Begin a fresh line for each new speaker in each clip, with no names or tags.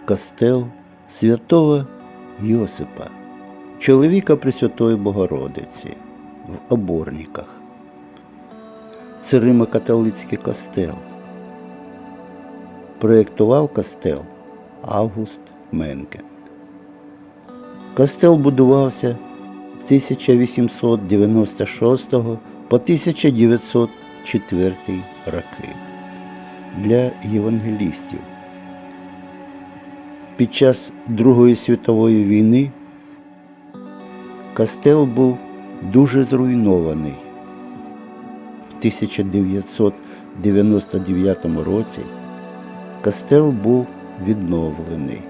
костел святого Йосипа, чоловіка Пресвятої Богородиці в оборниках. Це Римо-католицький костел. Проєктував костел Август Менкен. Костел будувався з 1896 по 1904 роки для євангелістів. Під час Другої світової війни кастел був дуже зруйнований. В 1999 році кастел був відновлений.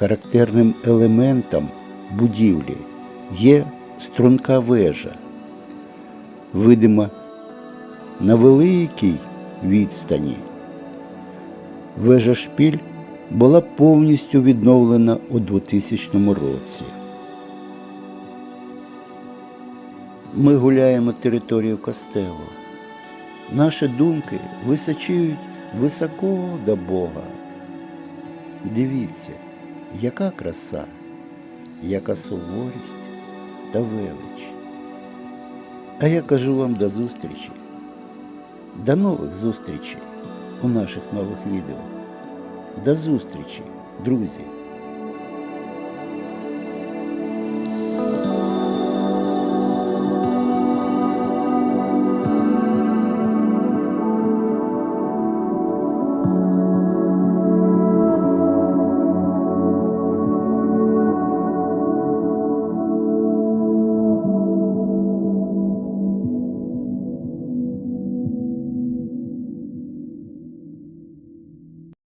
Характерним елементом будівлі є струнка вежа, видима на великій відстані. Вежа шпіль була повністю відновлена у 2000 році. Ми гуляємо територію костелу. Наші думки височують високо до Бога. Дивіться, яка краса, яка суворість та велич. А я кажу вам до зустрічі. До нових зустрічей у наших нових відео. До зустрічі, друзі!